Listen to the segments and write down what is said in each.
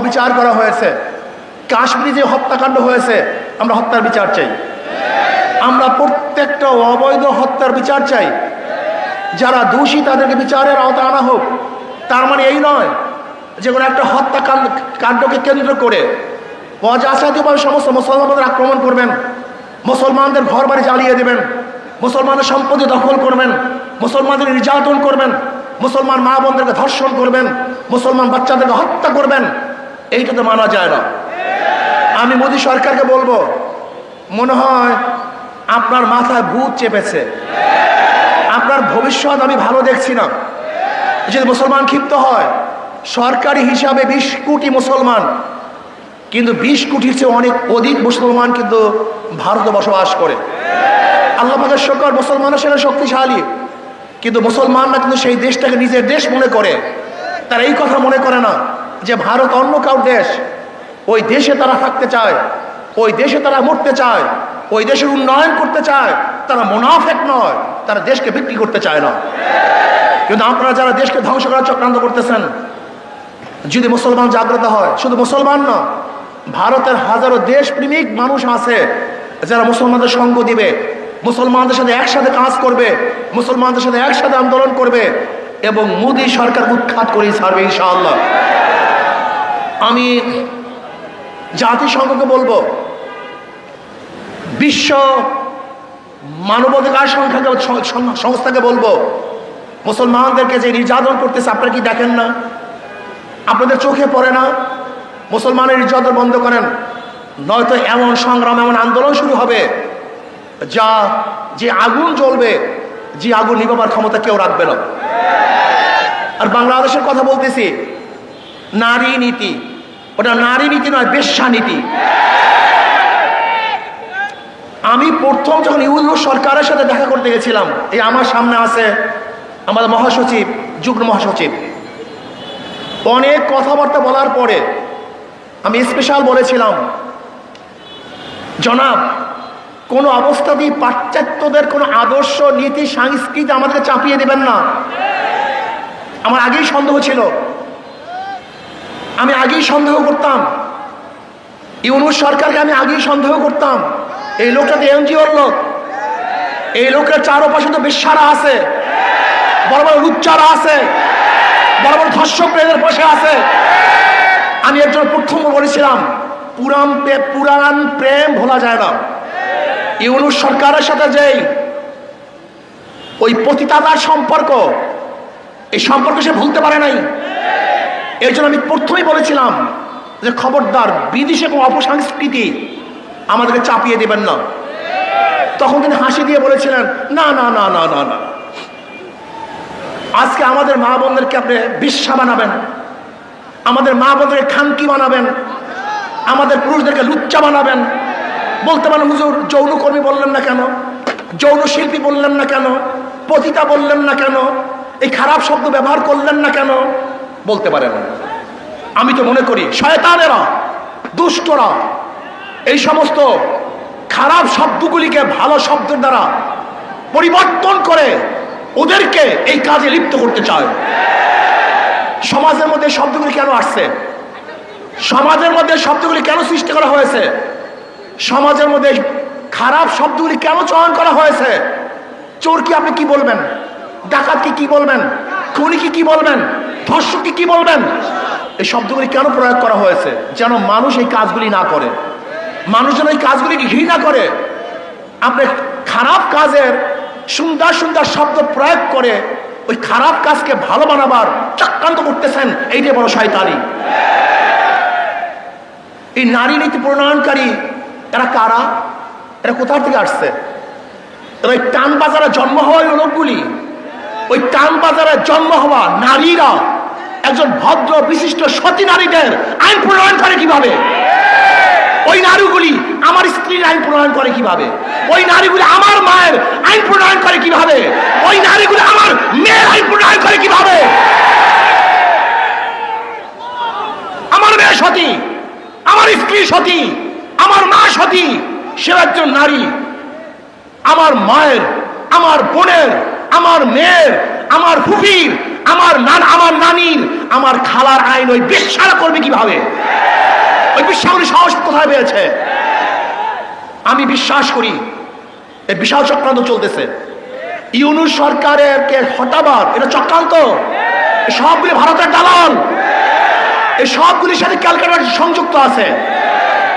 বিচার করা হয়েছে। কাশ্মীরে যে হত্যাকাণ্ড হয়েছে, আমরা হত্যার বিচার চাই। আমরা প্রত্যেকটা অবৈধ হত্যার বিচার চাই। যারা দোষী, তাদেরকে বিচারের আওতায় আনা হোক। তার মানে এই নয় যে কোনো একটা হত্যাকাণ্ড, কাণ্ডকে কেন্দ্র করে অজাতীয়ভাবে সমস্ত মুসলমানদের আক্রমণ করবেন, মুসলমানদের ঘর বাড়ি জ্বালিয়ে দেবেন মুসলমানের সম্পত্তি দখল করবেন, মুসলমানদের নির্যাতন করবেন, মুসলমান মা বোনদেরকে ধর্ষণ করবেন, মুসলমান বাচ্চাদেরকে হত্যা করবেন। এইটা তো মানা যায় না। আমি মোদী সরকারকে বলব, মনে হয় আপনার মাথায় ভূত চেপেছে। আপনার ভবিষ্যৎ আমি ভালো দেখছি না। যদি মুসলমান ক্ষিপ্ত হয়, সরকারি হিসাবে বিশ কোটি মুসলমান, কিন্তু বিশ কোটির চেয়ে অনেক অধিক মুসলমান কিন্তু ভারতে বসবাস করে। আল্লাহ পাকের শকর মুসলমানের সেটা শক্তিশালী, কিন্তু মুসলমানরা কিন্তু সেই দেশটাকে নিজের দেশ মনে করে। তারা এই কথা মনে করে না। যে ভারত অন্য কাউ দেশ, ওই দেশে তারা থাকতে চায়, ওই দেশে তারা মরতে চায়, ওই দেশের উন্নয়ন করতে চায়, তারা মোনাফেক নয়, তারা দেশকে বিক্রি করতে চায় না। কিন্তু আপনারা যারা দেশকে ধ্বংস করার চক্রান্ত করতেছেন, যদি মুসলমান জাগ্রত হয়, শুধু মুসলমান না, ভারতের হাজারো দেশপ্রেমিক মানুষ আছে, যারা মুসলমানদের সঙ্গ দিবে, মুসলমানদের সাথে একসাথে কাজ করবে, মুসলমানদের সাথে একসাথে আন্দোলন করবে, এবং মোদী সরকার উৎখাত করেই ছাড়বে ইনশাআল্লাহ। আমি জাতিসংঘকে বলব, বিশ্ব মানবাধিকার সংখ্যাকে সংস্থাকে বলব, মুসলমানদেরকে যে নির্যাতন করতেছে আপনারা কি দেখেন না? আপনাদের চোখে পড়ে না? মুসলমানের নির্যাতন বন্ধ করেন, নয়তো এমন সংগ্রাম, এমন আন্দোলন শুরু হবে যা যে আগুন জ্বলবে, যে আগুন নিবাবার ক্ষমতা কেউ রাখবে না। আর বাংলাদেশের কথা বলতেছি, নারী নীতি ওটা নারী নীতি নয়, বেশ্যা নীতি। আমি প্রথম যখন ইউলো সরকারের সাথে দেখা করতে গেছিলাম, এই আমার সামনে আছে আমাদের মহাসচিব, যুগ্ম মহাসচিব। অনেক কথাবার্তা বলার পরে আমি স্পেশাল বলেছিলাম, জনাব, কোনো অবস্থাতেই পাশ্চাত্যদের কোনো আদর্শ, নীতি, সংস্কৃতি আমাদেরকে চাপিয়ে দেবেন না। আমার আগেই সন্দেহ ছিল। আমি আগেই সন্দেহ করতাম। ইউনুস সরকারকে আমি আগেই সন্দেহ করতাম। এই লোকটা তো এনজিওর লোক। এই লোকের চারপাশে তো বিশ্বারা আছে। বড় বড় লুচ্চারা আছে। বড় বড় ধর্ষক এদের বসে আছে। আমি একজন প্রথম বলেছিলাম পুরান প্রে- পুরাণ প্রেম ভোলা যায় না। ইউনুস সরকারের সাথে যেই ওই পতিতাদার সম্পর্ক, এই সম্পর্ক সে ভুলতে পারে নাই। এর জন্য আমি প্রথমেই বলেছিলাম যে খবরদার, বিদেশে কোনো অপসংস্কৃতি আমাদেরকে চাপিয়ে দেবেন না। তখন তিনি হাসি দিয়ে বলেছিলেন, না না না না না না। আজকে আমাদের মা বোনদেরকে আপনি বিশ্বা বানাবেন। আমাদের মা বোনদেরকে খানকি বানাবেন। আমাদের পুরুষদেরকে লুচ্চা বানাবেন। বলতে পারেন, হুজুর, যৌনকর্মী বললেন না কেন? যৌন শিল্পী বললেন না কেন? পতিতা বললেন না কেন? এই খারাপ শব্দ ব্যবহার করলেন না কেন? বলতে পারেন আমি তো মনে করি শয়তানেরা, দুষ্টরা, এই সমস্ত খারাপ শব্দগুলিকে ভালো শব্দের দ্বারা পরিবর্তন করে ওদেরকে এই কাজে লিপ্ত করতে চায়। সমাজের মধ্যে শব্দগুলি কেন আসছে? সমাজের মধ্যে শব্দগুলি কেন সৃষ্টি করা হয়েছে? সমাজের মধ্যে খারাপ শব্দগুলি কেন চয়ন করা হয়েছে? চোর কি আপনি কি বলবেন? ডাকাত কি বলবেন? খুনি কি কি বলবেন? ধর্ষক কি কি বলবেন? এই শব্দগুলি কেন প্রয়োগ করা হয়েছে? যেন মানুষ এই কাজগুলি না করে। মানুষ যেন এই কাজগুলিকে ঘৃণা করে। আপনি খারাপ কাজের সুন্দর সুন্দর শব্দ প্রয়োগ করে ওই খারাপ কাজকে ভালো বানাবার চক্রান্ত করতেছেন এইটাই বড় শয়তানি। এই নারী নীতি প্রণয়নকারী, এরা কারা? এরা কোথা থেকে আসছে? এরা ওই টান বাজারে জন্ম হওয়া ওই লোকগুলি। ওই টান বাজারে জন্ম হওয়া নারীরা। একজন ভদ্র, বিশিষ্ট, সতী নারীদের আইন প্রণয়ন করে কীভাবে? ওই নারীগুলি আমার স্ত্রীর আইন প্রণয়ন করে কীভাবে? ওই নারীগুলি আমার মায়ের আইন প্রণয়ন করে কীভাবে? ওই নারীগুলি আমার মেয়ের আইন প্রণয়ন করে কীভাবে? আমার মেয়ে সতী, আমার স্ত্রী সতী, আমার মা সতী সে একজন নারী। আমার মায়ের, আমার বোনের, আমার মেয়ের, আমার ফুফির, আমার নান, আমার নানির আমার খালার আইন ওই বিশ্বাস করবে কীভাবে? ওই বিশ্বাসগুলি সাহস কোথায় পেয়েছে? আমি বিশ্বাস করি, এই বিশাল চক্রান্ত চলতেছে। ইউনুস সরকারের কে হটাবার, এটা চক্রান্ত? সবগুলি ভারতের দালাল। এই সবগুলির সাথে ক্যালকাটার সংযুক্ত আছে।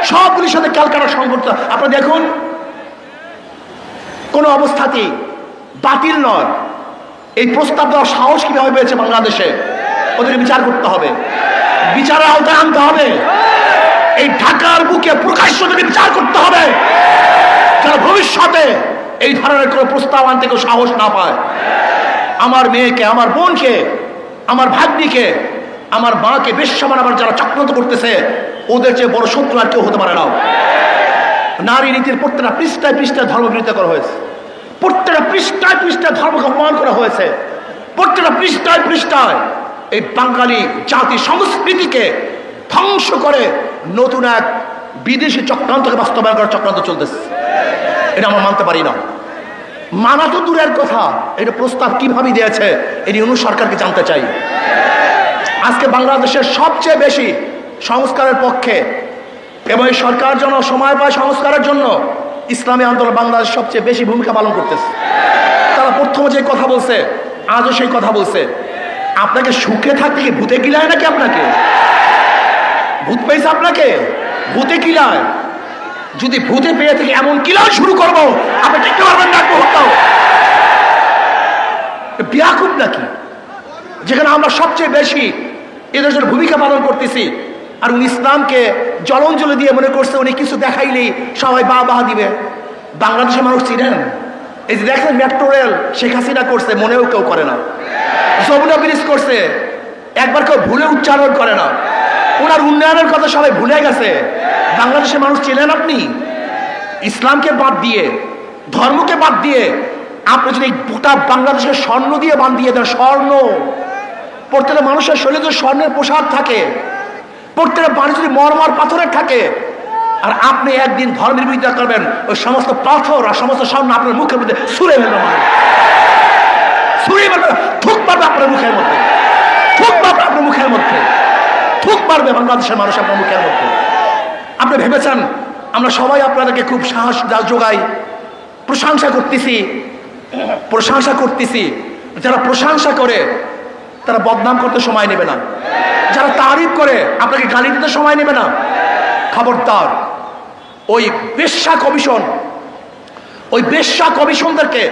সবগুলির সাথে ক্যালকাটার সংযুক্ত। আপনারা দেখুন, কোনো অবস্থাতেই বাতিল নয়। এই প্রস্তাব দেওয়ার সাহস কীভাবে পেয়েছে বাংলাদেশে? ওদের বিচার করতে হবে। বিচারের আওতায় আনতে হবে। এই ঢাকার বুকে প্রকাশ্য বিচার করতে হবে, যারা ভবিষ্যতে এই ধরনের কোনো প্রস্তাব আনতে কেউ সাহস না পায়। আমার মেয়েকে, আমার বোনকে, আমার ভাগ্নিকে, আমার মাকে বেশ্যা বানাবার যারা চক্রান্ত করতেছে, ওদের চেয়ে বড় শত্রু আর কেউ হতে পারে না। নারী নীতির প্রত্যেকটা পৃষ্ঠায় পৃষ্ঠায় ধর্ম বিরোধিতা করা হয়েছে। প্রত্যেকটা পৃষ্ঠায় পৃষ্ঠায় ধর্মকে অপমান করা হয়েছে। প্রত্যেকটা পৃষ্ঠায় পৃষ্ঠায় এই বাঙালি জাতি সংস্কৃতিকে ধ্বংস করে নতুন এক বিদেশি চক্রান্তকে বাস্তবায়ন করার চক্রান্ত চলতেছে। এটা আমরা মানতে পারি না। মানা তো দূরের কথা। এটা প্রস্তাব কীভাবে দিয়েছে এটি অনু সরকারকে জানতে চাই। আজকে বাংলাদেশের সবচেয়ে বেশি সংস্কারের পক্ষে এবং এই সরকার যেন সময় পায় সংস্কারের জন্য, ইসলামী আন্দোলন বাংলাদেশ সবচেয়ে বেশি ভূমিকা পালন করতেছে। তারা প্রথমে যে কথা বলছে, আজও সেই কথা বলছে। আপনাকে সুখে থাকতে কি ভূতে কিলায় নাকি আপনাকে? ভূত পেয়েছে আপনাকে? ভূতে কিলায়? যদি ভূতে পেয়ে থেকে এমন কিলাও শুরু করব, আপনি টিকতে পারবেন না মুহূর্তেও নাকি? যেখানে আমরা সবচেয়ে বেশি জন্য ভূমিকা পালন করতেছি, আর উনি ইসলামকে জলঞ্জলি দিয়ে মনে করছে উনি কিছু দেখাইলেই সবাই বা বাহা দিবে। বাংলাদেশের মানুষ চিনেন? এই যে দেখেন মেট্রো রেল শেখ হাসিনা করছে, মনেও কেউ করে না। যমুনা ব্রিজ করছে। একবার কেউ ভুলে উচ্চারণ করে না। ওনার উন্নয়নের কথা সবাই ভুলে গেছে। বাংলাদেশের মানুষ চেনেন আপনি? ইসলামকে বাদ দিয়ে, ধর্মকে বাদ দিয়ে, আপনি যদি গোটা বাংলাদেশের স্বর্ণ দিয়ে বান দিয়ে দেন, স্বর্ণ। প্রত্যেকটা মানুষের শরীরে যদি স্বর্ণের পোশাক থাকে, প্রত্যেকটা বাড়ি যদি মরমর পাথরের থাকে, আর আপনি একদিন ধর্মের বিরোধিতা করবেন, ওই সমস্ত পাথর আর সমস্ত স্বর্ণ আপনার মুখের মধ্যে সুরে ফেলবে। সুরে ফেলবে থুক পারবে আপনার মুখের মধ্যে। থুক পারবে আপনার মুখের মধ্যে। থুক পারবে বাংলাদেশের মানুষ আপনার মুখের মধ্যে। আপনি ভেবেছেন, আমরা সবাই আপনাদেরকে খুব সাহস যোগাই। প্রশংসা করতেছি প্রশংসা করতেছি। যারা প্রশংসা করে, তারা বদনাম করতে সময় নেবে না। যারা তারিফ করে, আপনাকে গালি দিতে সময় নেবে না। খবরদার, ওই বেশ্যা কমিশন, ওই বেশ্যা কমিশনদেরকে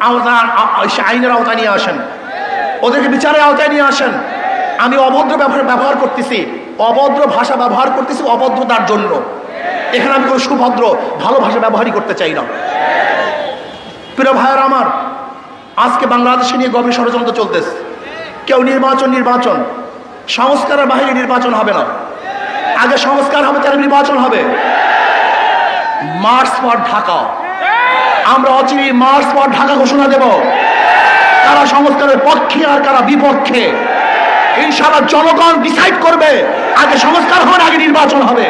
আইনের আওতায় নিয়ে আসেন। ওদেরকে বিচারের আওতায় নিয়ে আসেন। আমি অভদ্র ব্যবহার ব্যবহার করতেছি। অভদ্র ভাষা ব্যবহার করতেছি অভদ্রতার জন্য। এখানে আমি কোনো সুভদ্র, ভালো ভাষা ব্যবহারই করতে চাই না। প্রিয় ভাইয়ের আমার, আজকে বাংলাদেশে নিয়ে গভীর ষড়যন্ত্র চলতেছে। কেউ নির্বাচন নির্বাচন। সংস্কারের বাহিরে নির্বাচন হবে না। আগে সংস্কার হবে তার নির্বাচন হবে। মার্চ পর ঢাকা। আমরা অচিরে মার্চ পর ঢাকা ঘোষণা দেব। কারা সংস্কারের পক্ষে আর কারা বিপক্ষে। ইনশাআল্লাহ জনগণ ডিসাইড করবে, আগে সংস্কার হবে আগে নির্বাচন হবে।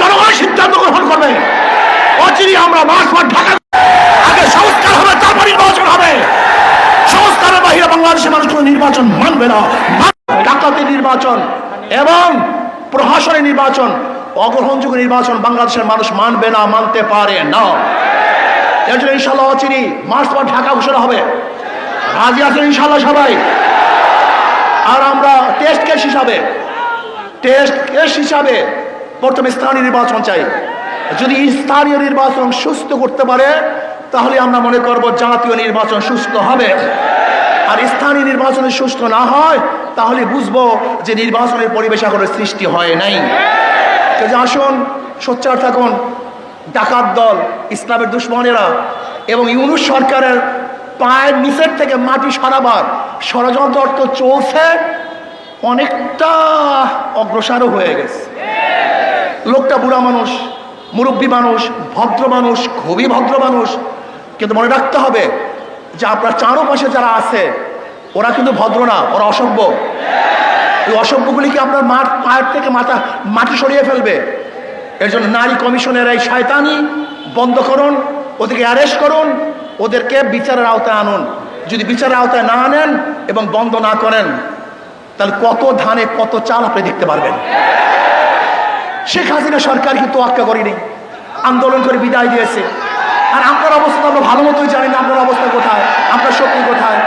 জনগণ সিদ্ধান্ত গ্রহণ করবে। অচিরে আমরা মার্চ পর ঢাকা আগে সংস্কার হবে, তারপর নির্বাচন হবে। সংস্কারের বাহিরে বাংলাদেশের মানুষ কোনো নির্বাচন মানবে না। ডাকাতি নির্বাচন এবং প্রহাসনের নির্বাচন, অগ্রহণযোগ্য নির্বাচন বাংলাদেশের মানুষ মানবে না, মানতে পারে না। এর জন্য ইনশাল্লাহ অচিরি মার্চ পর ঢাকা ঘোষণা হবে। রাজি আছেন ইনশাল্লাহ সবাই? আর আমরা টেস্ট কেস হিসাবে টেস্ট কেস হিসাবে প্রথমে স্থানীয় নির্বাচন চাই। যদি স্থানীয় নির্বাচন সুস্থ করতে পারে, তাহলে আমরা মনে করব জাতীয় নির্বাচন সুস্থ হবে। আর স্থানীয় নির্বাচনে সুস্থ না হয়, তাহলে বুঝব যে নির্বাচনের পরিবেশ এখনও সৃষ্টি হয় নাই। আসুন, সোচ্চার থাকুন। ডাকাত দল, ইসলামের দুশ্মনেরা এবং ইউনুস সরকারের পায়ের নিচের থেকে মাটি সরাবার ষড়যন্ত্র তো চলছে, অনেকটা অগ্রসরও হয়ে গেছে। লোকটা বুড়া মানুষ, মুরব্বী মানুষ, ভদ্র মানুষ, খুবই ভদ্র মানুষ। কিন্তু মনে রাখতে হবে যে আপনার চারোপাশে যারা আছে, ওরা কিন্তু ভদ্র না, ওরা অসভ্য। এই অসভ্যগুলিকে আপনার মাঠ, পায়ের থেকে মাথা, মাটি সরিয়ে ফেলবে। এর জন্য নারী কমিশনের এই শয়তানি বন্ধ করুন, ওদেরকে অ্যারেস্ট করুন, ওদেরকে বিচারের আওতায় আনুন। যদি বিচারের আওতায় না আনেন এবং বন্ধ না করেন, তাহলে কত ধানে কত চাল আপনি দেখতে পারবেন। শেখ হাসিনা সরকার কিন্তু তোয়াক্কা করেনি, আন্দোলন করে বিদায় দিয়েছে। আর আপনার অবস্থা আমরা ভালো মতোই জানি না, আপনার অবস্থা কোথায়, আপনার শক্তি কোথায়।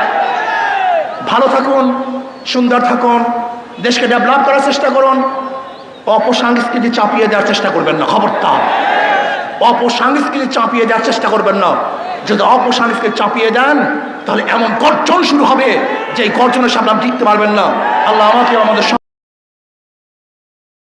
ভালো থাকুন, সুন্দর থাকুন, দেশকে ডেভেলপ করার চেষ্টা করুন অপসংস্কৃতি চাপিয়ে দেওয়ার চেষ্টা করবেন না খবরটা অপসংস্কৃতি চাপিয়ে দেওয়ার চেষ্টা করবেন না। যদি অপসংস্কৃতি চাপিয়ে দেন, তাহলে এমন গর্জন শুরু হবে যে গর্জনের সামনে আপনি টিকতে পারবেন না। আল্লাহ আমাকে আমাদের